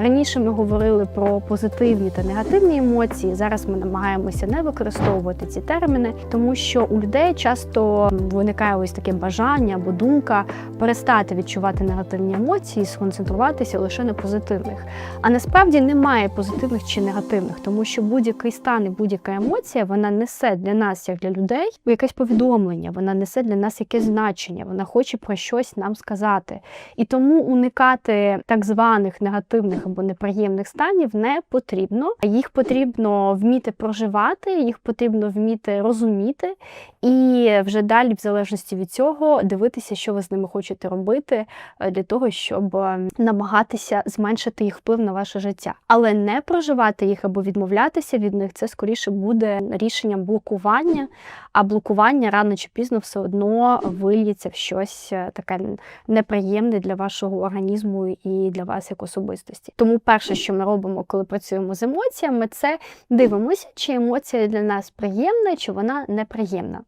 Раніше ми говорили про позитивні та негативні емоції. Зараз ми намагаємося не використовувати ці терміни, тому що у людей часто виникає ось таке бажання або думка перестати відчувати негативні емоції, сконцентруватися лише на позитивних. А насправді немає позитивних чи негативних, тому що будь-який стан і будь-яка емоція вона несе для нас, як для людей, якесь повідомлення, вона несе для нас якесь значення, вона хоче про щось нам сказати. І тому уникати так званих негативних або неприємних станів не потрібно. Їх потрібно вміти проживати, їх потрібно вміти розуміти, і вже далі, в залежності від цього, дивитися, що ви з ними хочете робити е, для того, щоб е, намагатися зменшити їх вплив на ваше життя. Але не проживати їх або відмовлятися від них, це скоріше буде рішенням блокування. А блокування рано чи пізно все одно вильється в щось е, таке неприємне для вашого організму і для вас як особистості. Тому перше, що ми робимо, коли працюємо з емоціями, це дивимося, чи емоція для нас приємна, чи вона неприємна.